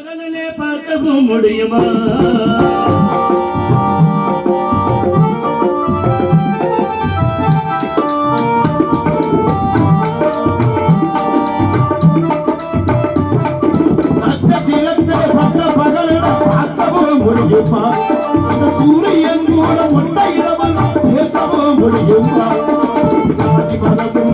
மகனே பார்க்கவும் முடியுமா? சூரியன் மூலம் ஒன்றை இரவல் பேசவும் முடியுமா?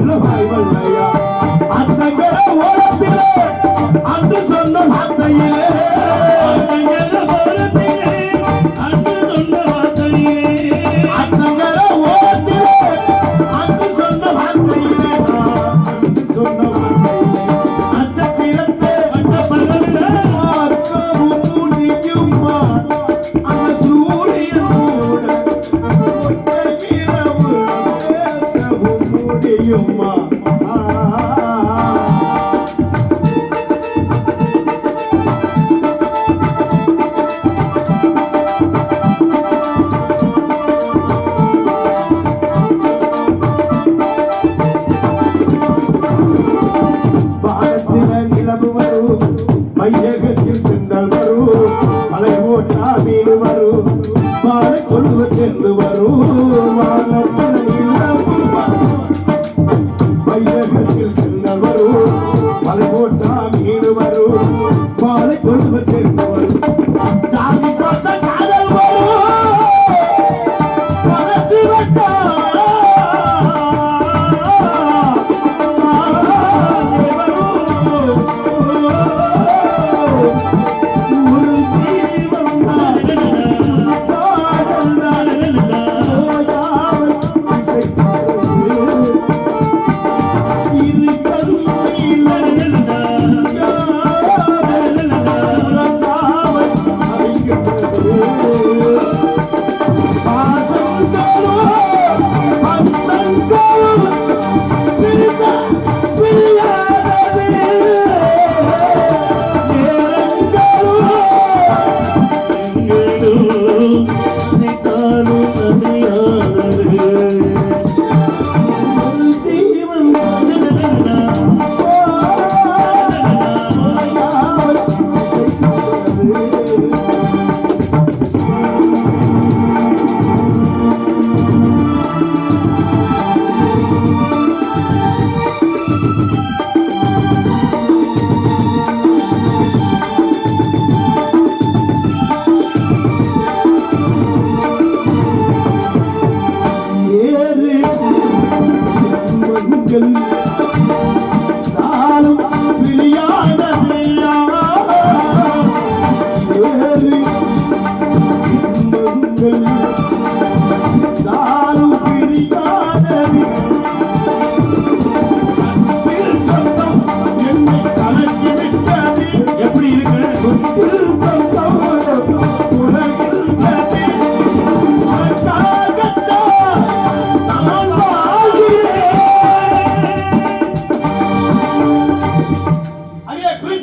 உள்ள வாய்வல்லையா ஓட வானத்தில நிலவுவ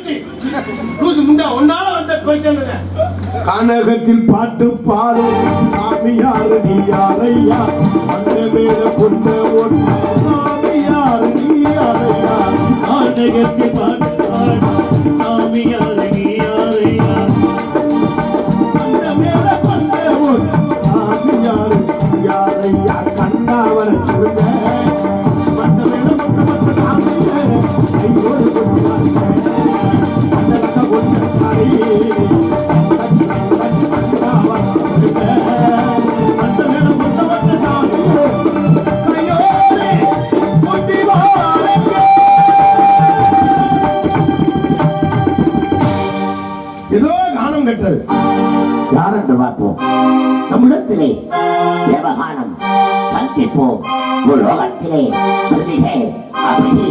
பைத்தி லூசு முண்டா ஒன்னால வந்த பைத்தியன்றத கனகத்தில் பாட்டு பாடும் சாமியார் அந்த மேல புட்ட ஒன்று சாமியார் சாமியார் பெற்றது யார் என்று பார்ப்போம். நம்மிடத்திலே தேவகானம் சந்திப்போம் உலோகத்திலே பிரதிகை அபிதி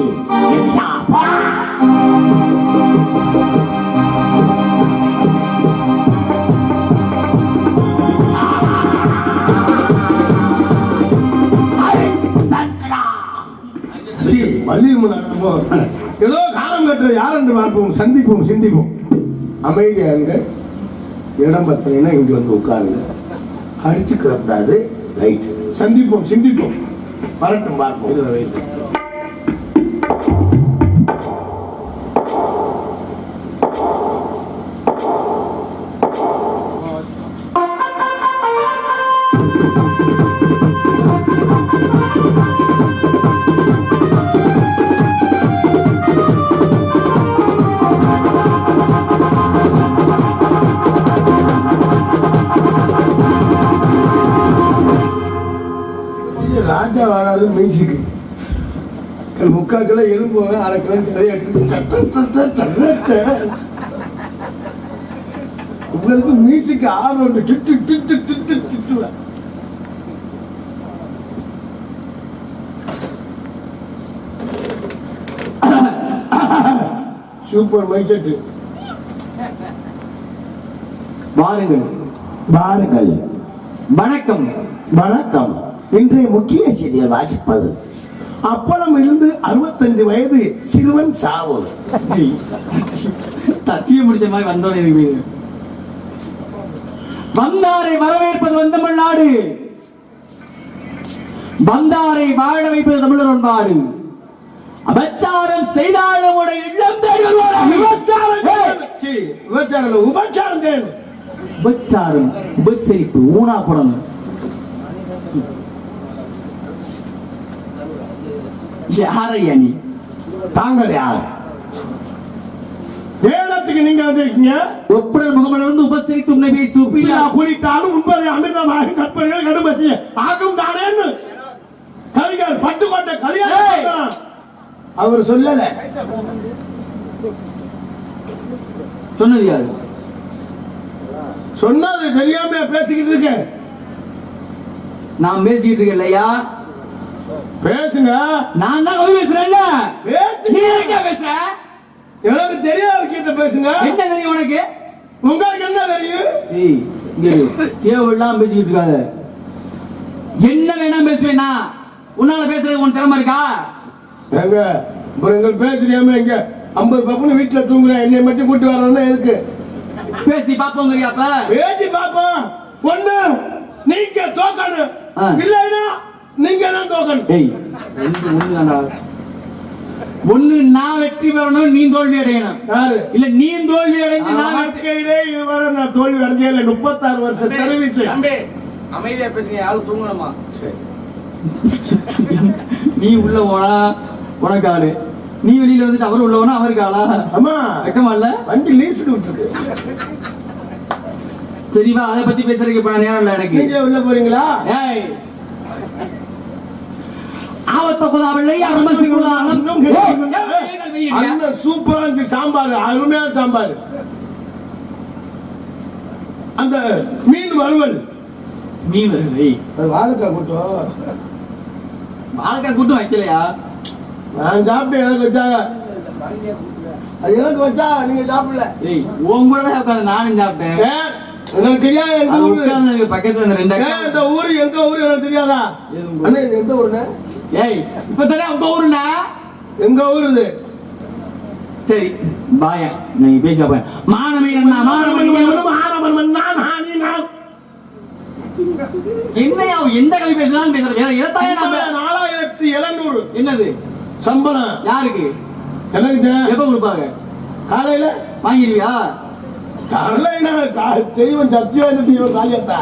மல்லிகை ஏதோ காலம் கட்டுறது. யார் என்று பார்ப்போம். சந்திப்போம் சிந்திப்போம். அமைதியாக இடம் பத்தலைன்னா இங்க வந்து உட்காருங்க. அடிச்சுக்கிறக்கூடாது ரைட் சந்திப்போம் சிந்திப்போம். வரட்டும் பார்ப்போம் இதுல வைத்து மியூசிக்கு முக்கால் கிலோ எலும்பு அரை கிலோ தெரியாது உங்களுக்கு மியூசிக் ஆர்வம் உண்டு. டிட்டு டிட்டு டிட்டு டிட்டு சூப்பர் மைசெட்டு வாருங்கள். பாருங்கள் வணக்கம். வணக்கம். இன்றைய முக்கிய செய்தியை வாசிப்பது. அப்பளம் இருந்து அறுபத்தஞ்சு வயது சிறுவன் சாவு. தத்திய முடிச்ச மாதிரி வந்தோம் எனக்கு வந்தாரை வரவேற்பது வந்தமிழ்நாடு வந்தாரை வாழ வைப்பது தமிழர் பண்பாடு அபச்சாரம் செய்தாலும் இல்லம் உபச்சாரம் செய்யணும் உபச்சாரம் உபசரிப்பு ஊனா போடணும் யாரையா நீ தாங்கள் யார்? வேதத்துக்கு நீங்க வந்திருக்கீங்க? ஒப்புடல் முகமலிருந்து உபசரித்து உன்னை பேசி. பிள்ளா குளித்தாலும் உண்பதை அமிர்தமாக கற்பனைகள் கடுமத்தி ஆக்கும் தானேன்னு கவிஞர் பட்டுக்கோட்டை ஏய்! கல்யாணம் அவர் சொல்லல. சொன்னது யாரு? சொன்னது தெரியாம பேசிக்கிட்டு இருக்க நான் பேசிக்கிட்டு இருக்கேன் இல்லையா? பேசுங்க. நான் தான் கவி பேசுறேன்ல. பேசு. நீ எங்க பேசுற? எனக்கு தெரியாத விஷயத்த பேசுங்க. என்ன தெரியும் உனக்கு? உங்களுக்கு என்ன தெரியும்? ஏய் இங்க தேவையில்லாம் பேசிக்கிட்டு இருக்காத. என்ன வேணா பேசுவேனா உன்னால பேசுறது உன் திறமை இருக்கா? அப்புறம் எங்க பேசுறியாம இங்க? ஐம்பது பப்புனு வீட்டுல தூங்குறேன். என்னை மட்டும் கூட்டி வர்றேன்னா எதுக்கு? பேசி பாப்போங்கிறியாப்ப பேசி பாப்போம் ஒண்ணு நீங்க தோக்கணும். இல்லைன்னா ஒண்ணு நான் வெற்றி பெறணும் நீ தோல்வி அடையணும். இல்ல நீ தோல்வி அடைஞ்சு நான் வாழ்க்கையிலே இதுவரை நான் தோல்வி அடைஞ்சே இல்லை. முப்பத்தாறு வருஷம் சர்வீஸ் தம்பி அமைதியா பேசுங்க யாரும் தூங்கணுமா நீ உள்ள போனா உனக்கு ஆளு. நீ வெளியில வந்துட்டு அவர் உள்ள போனா அவருக்கு ஆளா? அம்மா வெக்கமா இல்ல? வண்டி லீஸுக்கு விட்டுருக்கு. சரிவா அதை பத்தி பேசுறதுக்கு இப்ப நேரம் இல்ல எனக்கு. நீங்க உள்ள போறீங்களா? ஏய் ஆவத்த குதாவில்லை அருமசி குதானம் இன்னும் கேட்கணும். அண்ணன் சூப்பரா இருந்துச்சு சாம்பார் அருமையான சாம்பார். அந்த மீன் வறுவல். ஏய். அது வாழைக்காய் கூட்டம் வாழைக்காய் கூட்டும் வைக்கலையா? நான் சாப்பிட்டு எனக்கு வச்சாங்க. அது எனக்கு வச்சா நீங்க சாப்பிடல. ஏய் உன் கூட தான் உட்காந்து நானும் சாப்பிட்டேன்? எனக்கு தெரியாது ஊரு? பக்கத்துல ரெண்டு இந்த ஊரு எந்த ஊரு எனக்கு தெரியாதா? ஊரு? அண்ணா இது எந்த ஊருண்ணே? ஏய் இப்ப தானே உங்க ஊருண்ணா? எங்க ஊரு இது சரி பாயா நீங்க பேச போய் மானமே அண்ணா மானமணி ஆரம்பன் நான் ஹானி நான் என்னையா எந்த கவி பேசலாம் பேசுறேன் எதைத்தாயே பே- நாலாயிரத்தி எழுநூறு. என்னது? சம்பளம். யாருக்கு? எனக்கு. எப்ப கொடுப்பாங்க? காலையில. வாங்கிருவியா காலையில கா- தெய்வம் சத்தியம் தெய்வம் காயத்தா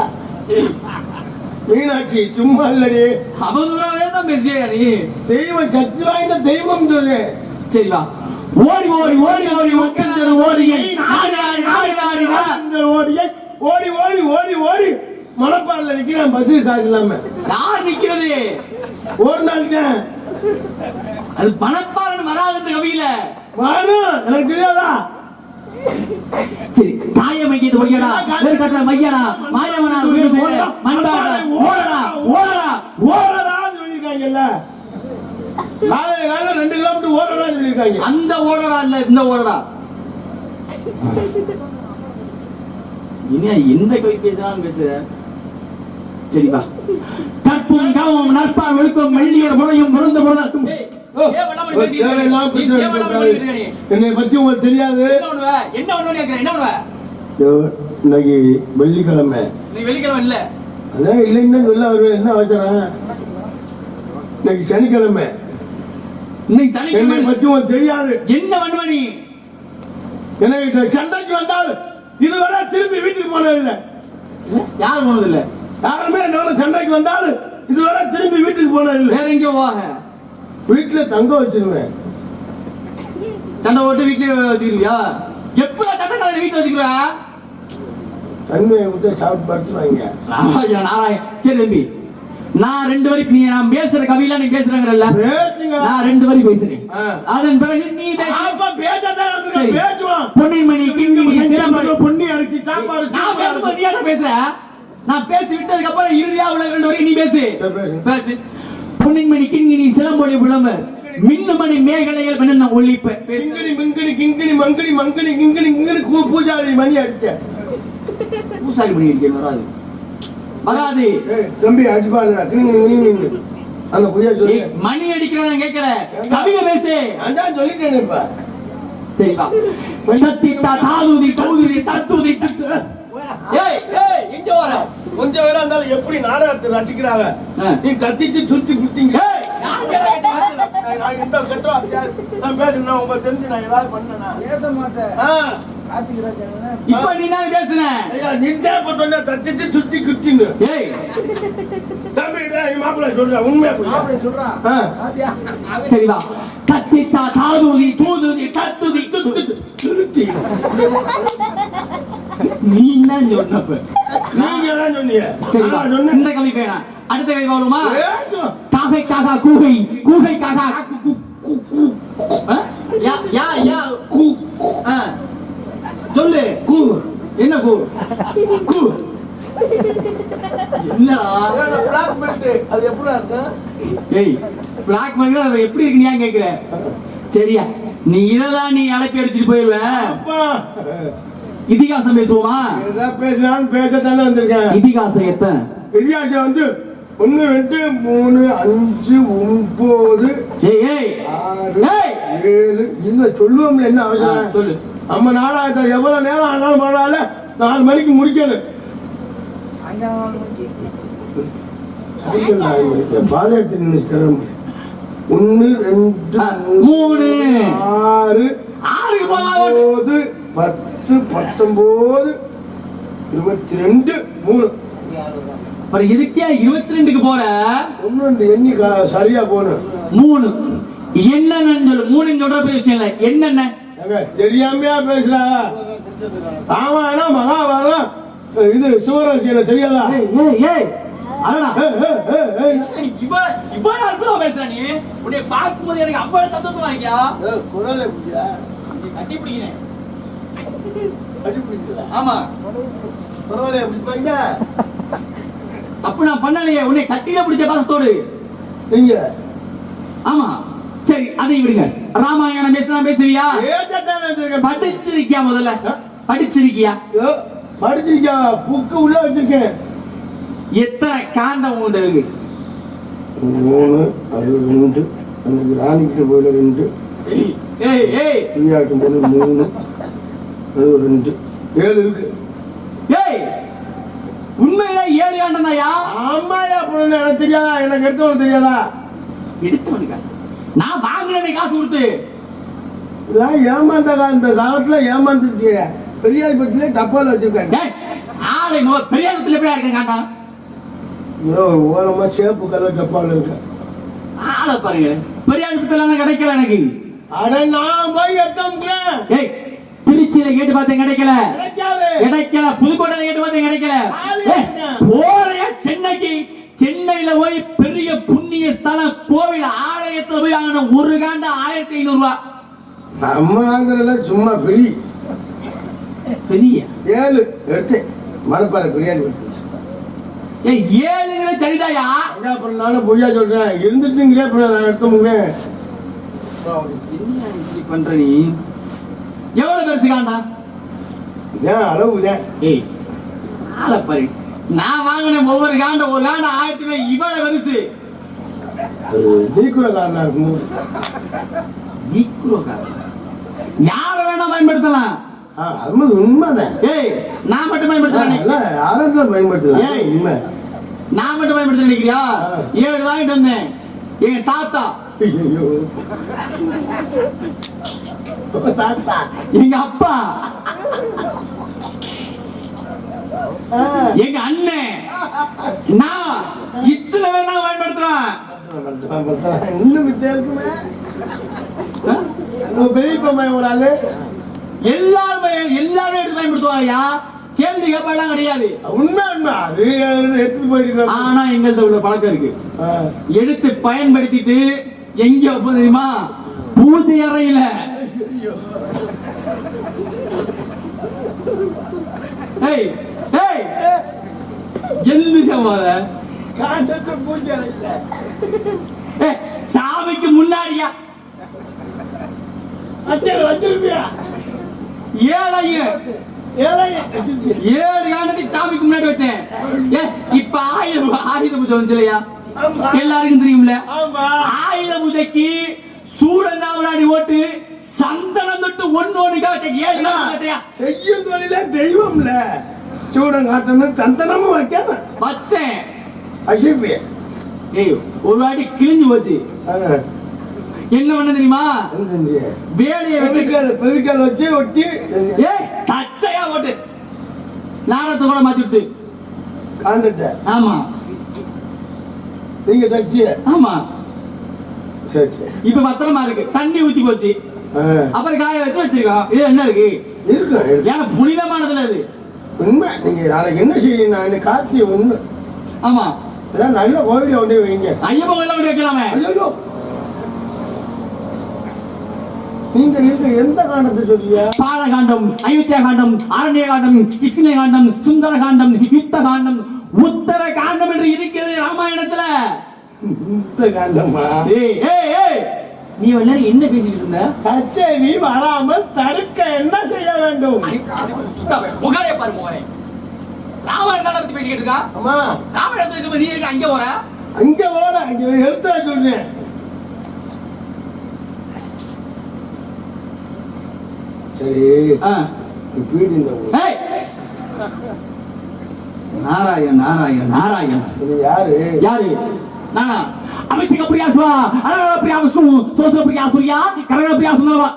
மீனாட்சி சும்மா இல்லடி. அவதூறாவே தான் பேசுறியா நீ. தெய்வம் சக்தி வாய்ந்த தெய்வம் சொல்லு. சரி வா. ஓடி ஓடி ஓடி ஓடி உட்கார்ந்து ஓடி நாடி நாடி நாடி நாடி நா. இந்த ஓடியை. ஓடி ஓடி ஓடி ஓடி. மணப்பாறையில் நிக்கிறேன் பஸ் காசு இல்லாம. யார் நிக்கிறது? ஒரு நாள் தான். அது பணப்பாளன் வராது கவியில. வரும் எனக்கு தெரியாதா? சரி தாய மையத்து மையடா வேறு கட்டுற மையடா மாயவனா வீடு மண்டாடா ஓடடா. ஓடடா. ஓடடா சொல்லியிருக்காங்கல்ல. நாளை காலையில் ரெண்டு கிலோமீட்டர் ஓடணும்னு சொல்லியிருக்காங்க. அந்த ஓடடா இல்ல இந்த ஓடடா. இனியா எந்த கவி பேசினாலும் பேசுற? சரிப்பா. கற்பும் காவும் நற்பால் ஒழுக்கம் மெல்லியர் முறையும் முறந்த முறந்த என்னை பத்தி உங்களுக்கு தெரியாது. இன்னைக்கு வெள்ளிக்கிழமை. வெள்ளிக்கிழமை இல்ல. அதான் இல்லைன்னு சொல்ல வருவேன். என்ன அவசரம் இன்னைக்கு சனிக்கிழமை. இன்னைக்கு என்னை பத்தி உங்களுக்கு தெரியாது. என்ன நீ? என்னை சண்டைக்கு வந்தால் இதுவரை திரும்பி வீட்டுக்கு போனது இல்லை யார் போனது இல்ல யாருமே என்னோட சண்டைக்கு வந்தால் இதுவரை திரும்பி வீட்டுக்கு போனது இல்லை வேற எங்கேயோ போக வீட்டுல தங்க வச்சிருவேன் சண்டை போட்டு வீட்லயே வச்சுக்கிறியா எப்ப சண்டை வீட்டுல வச்சுக்கிற? தன்மையை விட்டு சாப்பிட்டு படுத்துவாங்க நாராயண நாராயண. சரி தம்பி நான் ரெண்டு வரி நீ நான் பேசுற கவியில நீ பேசுறங்கல்ல பேசுங்க. நான் ரெண்டு வரி பேசுறேன். அதன் பிறகு நீ. பேசுவான் பொன்னிமணி கிண்கிணி சிலம்பரம் பொன்னி அரிசி சாம்பார் நான் பேசும்போது நீ என்ன பேசுற? நான் பேசி விட்டதுக்கு அப்புறம் இறுதியா உள்ள ரெண்டு வரைக்கும் நீ பேசு. பேசு. பேசு பொன்னிமணி கிண்கிணி சிலம்பொழி விளம்பர் மின்னுமணி மேகலைகள் மன்னன் ஒளிப்ப பேசு. கிங்கிணி மிங்கிணி கிங்கிணி மங்கிணி மங்கிணி கிங்கிணி கிங்கிணி கூ- பூஜாரி மணி அடிச்ச. பூசாரி பண்ணி இருக்கேன் வராது. வராது. ஏய், தம்பி அடிப்பாங்கடா கிணிங்க கிணிங்க அந்த பூஜா சொல்லி. மணி அடிக்கிறத கேட்கல கவிதை பேசு. அதான் சொல்லிட்டேன் இப்ப சரிப்பா தாதுதி தௌதுதி தத்துதி. தத்து ஏய் ஏய் எங்க வர கொஞ்சம் பேரா இருந்தாலும் எப்படி நாடகத்தை ரசிக்கிறாங்க. நீ கத்திட்டு சுத்தி குத்திங்க நான் நான் இந்த கட்டுவா நான் பேசுறேன் உங்க தெரிஞ்சு நான் ஏதாவது பண்ணனா? பேச மாட்டேன். இப்ப நீ தான் பேசுன. நின்றே இப்ப சொன்ன தத்திட்டு சுத்தி குத்திங்க ஏய். தம்பி மாப்பிள்ளை சொல்ற உண்மையா? அப்படி சொல்றான் சரி வா. தத்தித்தா தாதுதி தூதுதி தத்துதி துத்து. திருத்தி. நீ தான் சொன்னப்ப நீங்க தான் சொன்னீங்க. சரி வா நான் சொன்னேன். இந்த வேணாம். அடுத்த கவி வருமா. காகை காகா கூகை கூகை? யா யா யா. கூ. ஆ. சொல்லு. கூ. என்ன கூ? கூ. எப்படி இருக்கு நீ கேக்குற? சரியா. நீ இததான் நீ அழைப்பி அடிச்சுட்டு போயிருவ. இதிகாசம் பேசுவோமா? பேசினாலும் பேசத்தானே வந்திருக்கேன். இதிகாசம் எத்தனை பெரியாச்சா வந்து ஒன்று ரெண்டு மூணு அஞ்சு ஒன்பது ஏய் ஏய் ஆறு ஏய்! ஏழு இல்ல சொல்லுவோம்ல என்ன அவசரம் சொல்லு. நம்ம நாடகத்தை எவ்வளவு நேரம் ஆனாலும் பரவாயில்ல. நாலு மணிக்கு முடிக்கணும். நின்று கிளம்பு. ஒன்று ரெண்டு மூணு. ஆறு போலாம் ஒன்பது பத்து. பத்தொன்பது இருபத்தி ரெண்டு மூணு. அப்புறம் இதுக்கே இருபத்தி ரெண்டுக்கு போற? ஒன்று ரெண்டு எண்ணி சரியா போகணும் மூணு. என்னன்னு சொல்லு. மூணு சொல்ற பெரிய விஷயம் இல்ல. என்னென்ன? தெரியாமையா பேசுற? ராமாயணம் மகாபாரதம் இது சிவராசியில தெரியாதா? எனக்கு அவ்வளவு சந்தோஷமா இருக்கியா? குரல்? கட்டி பிடிக்கிறேன். ஆமா. பரவாயில்லையா, இப்படி பாருங்க. தப்பு நான் பண்ணலையே உன்னை கட்டில பிடிச்ச பாசத்தோடு. நீங்க ஆமா. சரி அதை விடுங்க. ராமாயணம் பேசுனா பேசுவியா. படிச்சிருக்கியா முதல்ல? படிச்சிருக்கியா? படிச்சிருக்கியா? புக்கு உள்ள வச்சிருக்கேன். எத்தனை காண்டம் உண்டு இருக்கு? மூணு அது ரெண்டு. அன்னைக்கு ராணிக்கிட்ட போயில ரெண்டு. ஏய் ஏய் புரியாட்டும் போது மூணு. அது ஒரு ரெண்டு ஏழு இருக்கு. ஏய் உண்மையில ஏழு ஆண்டம் தாயா ஆமாயா பொண்ணு எனக்கு தெரியாதா? எனக்கு எடுத்தவனுக்கு தெரியாதா? எடுத்தவனுக்கா நான் வாங்கினே காசு கொடுத்து. இதெல்லாம் ஏமாந்த கா- இந்த காலத்துல ஏமாந்துச்சு பெரியார் பத்திலே டப்பால வச்சிருக்காங்க. ஆளை மோ பெரியாரத்துல எப்படி இருக்க காண்டான் ஐயோ ஓரமா சேப்பு கலர் டப்பால இருக்கு. ஆளை பாருங்க பெரியாரத்துல கிடைக்கல எனக்கு. அட நான் போய் எடுத்தோம்க்கிறேன் ஏய் திருச்சியில கேட்டு பார்த்தேன் கிடைக்கல. கிடைக்காது. கிடைக்கல. புதுக்கோட்டையில கேட்டு பார்த்தேன் கிடைக்கல. போறையா சென்னைக்கு. சென்னையில போய் பெரிய புண்ணிய ஸ்தலம் கோவில் ஆலயத்துல போய் வாங்கின ஒரு காண்ட ஆயிரத்தி ஐநூறு ரூபாய் நம்ம வாங்குறதுல சும்மா ஃப்ரீ பெரிய? ஏழு. எடுத்தேன். மணப்பாறை ஏய் ஏழுங்கிற சரிதாயா? அப்புறம் நானும் பொய்யா சொல்றேன். இருந்துச்சுங்களே அப்புறம் நான் எடுத்த முடியும் என்ன இப்படி பண்ற நீ? எவ்வளவு பெருசு காண்டா இதான் அளவு ஏய் ஆளை பாரு. நான் வாங்கின ஒவ்வொரு காண்ட ஒரு காண்ட ஆயிரத்தி ரூபாய் இவ்வளவு பெருசு. நீக்குறக்காரனா இருக்கும். யார வேணா பயன்படுத்தலாம். அது உண்மைதான். ஏய் நான் மட்டும் பயன்படுத்துறேன் இல்ல, யாராச்சும் பயன்படுத்தலாம் ஏய். உண்மை. நான் மட்டும் பயன்படுத்த நினைக்கிறியா. ஏழு வாங்கிட்டு வந்தேன். எங்க தாத்தா. தாத்தா எங்க அப்பா எங்க அண்ணன் நான் இத்தனை வேணா பயன்படுத்துறேன். இன்னும் மிச்சம் இருக்குமே. பெரியப்பா ஒரு ஆளு. எல்லாரும் எல்லாரும் எடுத்து பயன்படுத்துவாங்கயா கேள்வி கேட்பாலாம் கிடையாது. உண்மை உண்மை. அது எடுத்துட்டு போயிருக்கோம் ஆனா எங்கள்ட்ட உள்ள பழக்கம் இருக்கு. எடுத்து பயன்படுத்திட்டு எங்க தெரியுமா? பூஜை அறையில சாமிக்கு முன்னாடியா? அச்சல் வச்சிருப்பியா? ஏழையும் ஏழை காண்டத்துக்கு சாமிக்கு முன்னாடி வச்சேன். ஏ இப்ப ஆயுத ஆயுத பூஜை ஆமா. எல்லாருக்கும் தெரியும்ல? ஆயுத பூஜைக்கு சூடந்தாவலாடி ஓட்டு. சந்தனம் தொட்டு காண்டு வச்சையா? செய்யும் தொழிலே தெய்வம்ல. சூடம் காட்டணும் சந்தனமும் வைக்கணும் வச்சேன். அசிப்பிய ஏய் ஒரு வாட்டி கிழிஞ்சு போச்சு. என்ன பண்ண தெரியுமா? வேலையை வெட்டி பெவிக்கால் வச்சு ஒட்டி ஏய் தச்சையா ஓட்டு நாடகத்தை கூட மாத்தி விட்டு. காந்தத்தை ஆமா. நீங்க தச்சு ஆமா. சரி சரி. இப்ப பத்திரமா இருக்கு. தண்ணி ஊத்தி போச்சு. அப்புறம் காய வச்சு வச்சிருக்கோம் இது என்ன இருக்கு? இருக்கும். ஏன்னா புனிதமானதுல அது. உண்மை. நீங்க நாளைக்கு என்ன செய்யணும் கார்த்திகை உண்மை. ஆமா. அதான் நல்ல கோவில போய் வைங்க. ஐயப்பன் எல்லாம் கொண்டு வைக்கலாமே. ஐயோ. நீங்க இருக்க எந்த காண்டத்தை சொல்றீங்க? பாலகாண்டம் அயோத்தியா காண்டம் அரண்ய காண்டம் கிருஷ்ண காண்டம் சுந்தர காண்டம் யுத்த காண்டம் உத்தர காண்டம் என்று இருக்கிறது ராமாயணத்துல. இந்த காண்டமா? ஏய் ஏய் ஏய். நீ எல்லாரும் என்ன பேசிக்கிட்டு இருந்த? கச்சேரி வராமல் தடுக்க என்ன செய்ய வேண்டும்? முகாரே பாரு முகாரே. ராமாயணத்தை பத்தி பேசிக்கிட்டு இருக்கா? அம்மா ராமாயணத்தை பேசும்போது நீ இருக்க அங்க போற? அங்க ஓட அங்க எழுத்த சொல்றேன் சரி. ஏய்! நாராயண் நாராயண் நாராயண். யாரு? யாரு? நானா? பிரியா சூர்யா. கரக பிரியா சுந்தரவா.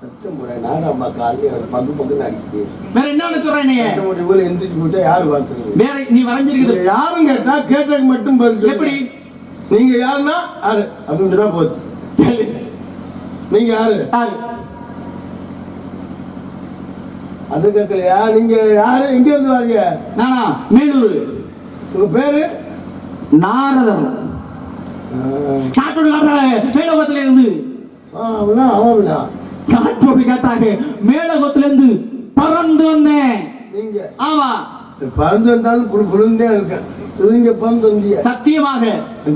சத்தம் போட நாடம்மா காலையில் பங்கு பங்கு அடிக்குது வேற என்ன சொல்றேன் வேற நீ வரைஞ்சிருக்குது. யாரும் கேட்டா கேட்டதுக்கு மட்டும் பதில். எப்படி? நீங்க யாருன்னா யாரு? அப்படின்னு சொன்னா போதும். கேளு. நீங்க யாரு? யாரு? அது கேட்கலையா? நீங்க யாரு? எங்க இருந்து வரீங்க? நானா? மேலூர். உங்க பேரு? நாரதர். காற்றோடு காட்டாக மேலோகத்துல இருந்து ஆ, காற்றோடு காட்டாக மேலோகத்துல இருந்து பறந்து வந்தேன். ஆமா. பறந்து வந்தாலும் புழு புழுந்தே இருக்கேன் நீங்க பறந்து வந்தீங்க. சத்தியமாக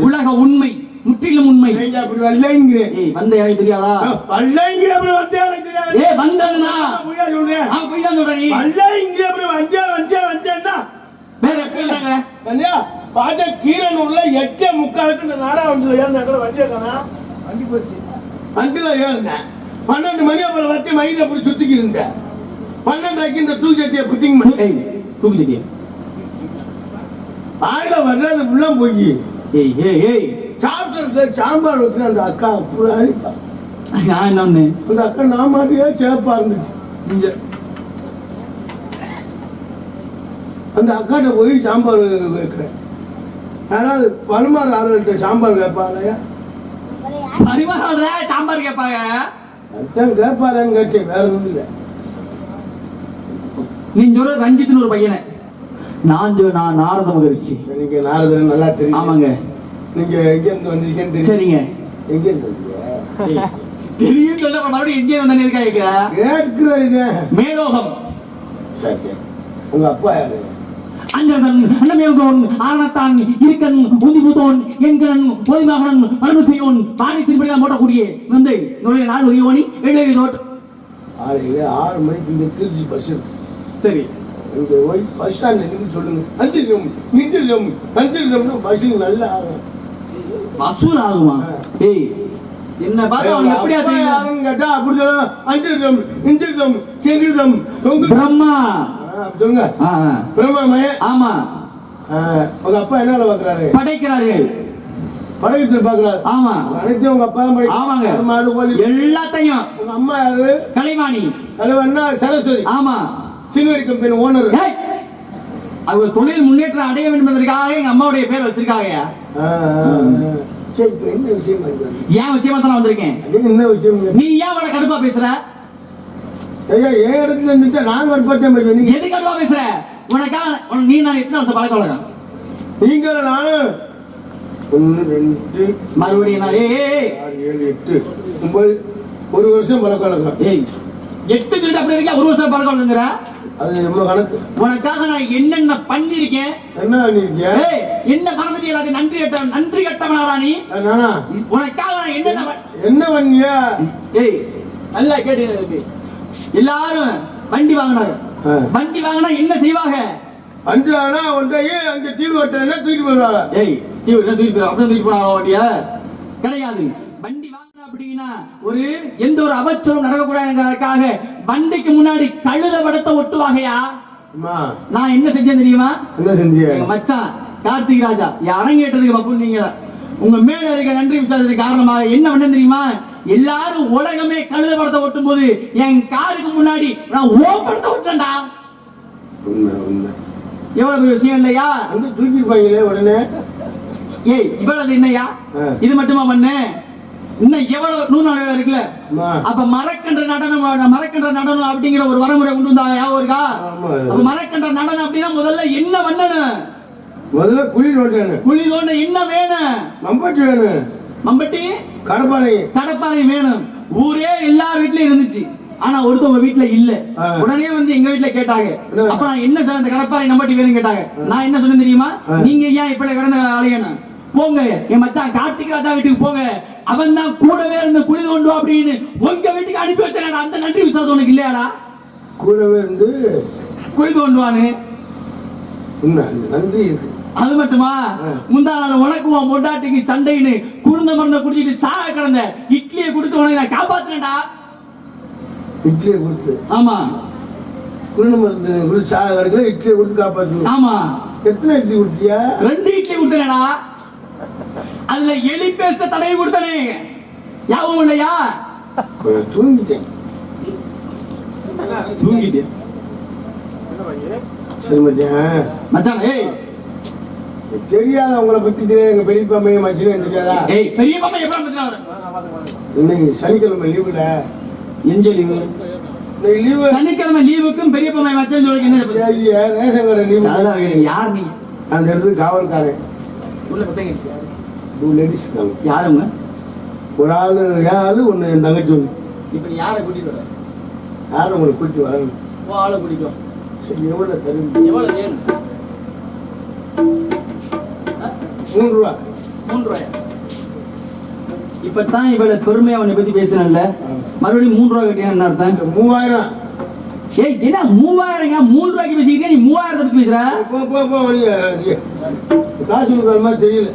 உலக உண்மை முற்றிலும் உண்மை. அப்படி வரலைங்கிறேன். வந்த எனக்கு தெரியாதா? வரலைங்கிற அப்படி வந்தே எனக்கு தெரியாது. ஏய் வந்ததுனா பொய்யா சொல்றேன்? அவன் போய் தான் சொல்ற நீ. வரலைங்கிற அப்படி வந்தே வந்தே வந்தேன்னா. வேற எப்படி பாஜ கீரனூர்ல எட்டே முக்காலுக்கு இந்த நாடா வண்டியில் ஏறினாங்கள வண்டியை காணா வண்டி போச்சு. வண்டியில் ஏறினேன். பன்னெண்டு மணி அப்புறம் வத்தி மயில அப்படி சுத்திக்கி இருந்தேன். பன்னெண்டாக்கி இந்த தூக்கி சட்டியை புட்டிங் பண்ணி தூக்கி தட்டி ஆயில வர்றது உள்ள போய். ஏய் ஏய் ஏய். சாப்பிட்றது சாம்பார் வச்சு அந்த அக்கா பூரா அழிப்பா. நான் என்ன அந்த அக்கா நான் மாட்டியே சேப்பா இருந்துச்சு. இங்க. அந்த அக்காட்ட போய் சாம்பார் வைக்கிறேன். யாராவது பருமாறு ஆறுகிட்ட சாம்பார் கேட்பாங்களையா பரிமாறாடுற சாம்பார் கேட்பாங்க? கேட்பாரான்னு கேட்டேன் வேற ஒன்றும் இல்லை. நீ சொல்ற ரஞ்சித்னு ஒரு பையனை. நான் நான் நாரத மகரிஷி. நீங்க நாரதர் நல்லா தெரியும். ஆமாங்க. நீங்க எங்க இருந்து வந்திருக்கேன்னு தெரியும். சரிங்க. எங்க இருந்து தெரியும் சொல்ல மறுபடியும் எங்கே வந்தேன்னு இருக்கா கேட்கிற கேட்கிறேன் மேலோகம். சரி சரி. உங்க அப்பா யாரு? அஞ்சரதன் அன்னமேகோன் ஆரணத்தான் இருக்கன் உந்திபுத்தோன் என்கரன் ஓய்மகனன் மரபு செய்யோன் பாணி சிறுபடியாக ஓட்டக்கூடிய வந்து நுழைய நாள் ஒய்யோனி எழுதி தோட் ஆறு மணிக்கு இங்க திருச்சி பஸ் சரி. இங்க போய் பஸ் சொல்லுங்க. அஞ்சிரம் நிஞ்சிரம் அஞ்சிரம்னு பஸ்ஸுக்கு நல்லா ஆகும். வசூல் ஆகுமா? ஏய் என்ன பார்த்தா அவனுக்கு எப்படியா தெரியும்? கேட்டா அப்படி சொல்லலாம் இஞ்சிரம் கெங்கிருதம் தொங்கு பிரம்மா சொல்லுங்க. பிரம்மாமே. ஆமா. உங்க அப்பா என்ன பாக்குறாரு படைக்கிறார்கள். படகுத்தில் பாக்குறாரு ஆமா. அனைத்தையும் உங்க அப்பா தான். ஆமாங்க. மாடு கோழி. எல்லாத்தையும். உங்க அம்மா யாரு? கலைவாணி வேணா சரஸ்வதி. ஆமா. Silvery company owner. அவர் தொழில் முன்னேற்றம் அடைய வேண்டும் என்பதற்காக எங்க அம்மாவுடைய பேர் வச்சிருக்காங்க. என்ன விஷயம்? ஏன் விஷயமா தான் வந்திருக்கேன்? என்ன விஷயம் நீ ஏன் அவளை கடுப்பா பேசுற? ஐயா என் இடத்துல பேசுவேன் நீங்க எது கடுப்பா பேசுற? உனக்காக உன- நீ நான் எத்தனை வருஷம் பழக்க வழக்கம் நீங்க நானும் ஒன்று ரெண்டு மறுபடியும் நான் ஏய், ஆறு ஏழு எட்டு ஒன்பது. ஒரு வருஷம் பழக்க ஏய் எட்டு சொல்லிட்டு அப்படி இருக்கா? ஒரு வருஷம் பழக்க வழங்குங்கிற அது நம்ம கணக்கு? உனக்காக நான் என்னென்ன பண்ணிருக்கேன் என்ன பண்ணிருக்கிய ஏய் என்ன மறந்துட்டு எல்லாத்தையும் நன்றி கட்ட நன்றி கட்டவனாடா நீ? உனக்காக நான் என்னென்ன என்ன பண்ணிய? ஏய் நல்லா கேட்டு. எல்லாரும் வண்டி வாங்கினாங்க. வண்டி வாங்கினா என்ன செய்வாங்க? ஆனா உன்ட்ட ஏன் அங்க தீவு வட்டா தூக்கி போடுவாங்க ஏய் டிவி என்ன தூக்கி போய் அப்படியே தூக்கி போனாங்க வண்டிய. கிடையாது. வண்டி வாங்கினா அப்படின்னா ஒரு எந்த ஒரு அபச்சரம் நடக்கக்கூடாதுங்கிறதுக்காக வண்டிக்கு முன்னாடி கழுத படத்தை ஒட்டுவாங்கயா நான் என்ன செஞ்சேன் தெரியுமா? என்ன எங்க மச்சான் கார்த்திக் ராஜா அரங்கேற்றதுக்கு பப்பு நீங்க உங்க மேல இருக்க நன்றி விசாரத்துக்கு காரணமாக என்ன பண்ண தெரியுமா? எல்லாரும் உலகமே கழுத படத்தை ஒட்டும் போது என் காருக்கு முன்னாடி நான் ஓ படத்தை உண்மை எவ்வளவு பெரிய விஷயம் இல்லையா? தூக்கிருப்பாங்களே உடனே. ஏய் இவ்வளவு என்னையா. இது மட்டுமா பண்ணு இன்னும் எவ்வளவு நூறு நாள் இருக்குல்ல. அப்ப மரக்கன்ற நடனம் மரக்கன்ற நடனம் அப்படிங்கிற ஒரு வரமுறை கொண்டு வந்தா ஞாபகம் இருக்கா. அப்ப மரக்கன்ற நடனம் அப்படின்னா முதல்ல என்ன பண்ணணும் முதல்ல குழி நோட்டானு குழி தோண்ட என்ன வேணும்? மம்பட்டி வேணும். மம்பட்டி கடப்பானை கடப்பாறை வேணும். ஊரே எல்லார் வீட்லயும் இருந்துச்சு. ஆனா ஒருத்தவங்க வீட்ல இல்ல. உடனே வந்து எங்க வீட்ல கேட்டாங்க? அப்ப நான் என்ன சொன்ன இந்த கடப்பாறை நம்பட்டி வேணும் கேட்டாங்க. நான் என்ன சொன்னேன் தெரியுமா. நீங்க ஏன் இப்படி கிடந்த அலையணும் போங்க. என் மச்சான் கார்த்திக் ராஜா வீட்டுக்கு போங்க. அவன் தான் கூடவே இருந்து குழி தோண்டுவா அப்படின்னு உங்க வீட்டுக்கு அனுப்பி வச்சேன் அந்த நன்றி விசுவாசம் உனக்கு இல்லையாடா? கூடவே இருந்து குழி அந்த நன்றி இருக்கு. அது மட்டுமா. முந்தா நாள் உனக்கு உன் பொண்டாட்டிக்கு சண்டைன்னு குருந்த மருந்த குடிச்சிட்டு சாக கிடந்த இட்லியை கொடுத்து உனக்கு நான் காப்பாத்துனேன்டா. இட்லியை கொடுத்து. ஆமா. குருண மருந்து கொடுத்து சாக கிடக்கல இட்லியை கொடுத்து காப்பாற்றணும் ஆமா. எத்தனை இட்லி கொடுத்தியா? ரெண்டு இட்லி கொடுத்தனடா. அதுல எலி பேஸ்ட தடவி கொடுத்தனே. யாவும் இல்லையா? தூங்கிட்டேன். தூங்கிட்டு சரி மச்சான். மச்சான் ஏய் தெரியாத உங்களை பத்தி தெரியாது எங்க பெரியப்பா மையம் மச்சினு தெரியாதா? ஏய் பெரிய எப்பறம் மச்சான் இன்னைக்கு சனிக்கிழமை லீவுல எங்க லீவு லீவு சனிக்கிழமை லீவுக்கும் பெரிய பாப்பா மச்சான் என்ன லீவு. யார் நீங்க? அந்த இடத்துக்கு காவல்காரன். உள்ள பத்தங்க டூ லேடிஸ் யாருங்க ஒரு ஆளு ஆளு ஒண்ணு என் தங்கச்சி ஒண்ணு. இப்ப யாரை கூட்டிட்டு வர? யாரும் உங்களை கூட்டி வரணும். ஓ ஆளை கூட்டிட்டு சரி எவ்வளவு தருவீங்க? எவ்வளவு வேணும்? மூணு ரூபா. மூன்று ரூபாயா? இப்பதான் இவ்வளவு பெருமையா உன்னை பத்தி பேசுனேன்ல. மறுபடியும் மூன்று ரூபாய் கட்டியா என்ன அர்த்தம்? மூவாயிரம். ஏய் என்ன மூவாயிரம் மூணு ரூபாய்க்கு பேசிக்கிட்டே நீ மூவாயிரத்தை பத்தி பேசுற? போ போ போ வழிய காசு கொடுக்குற மாதிரி தெரியல.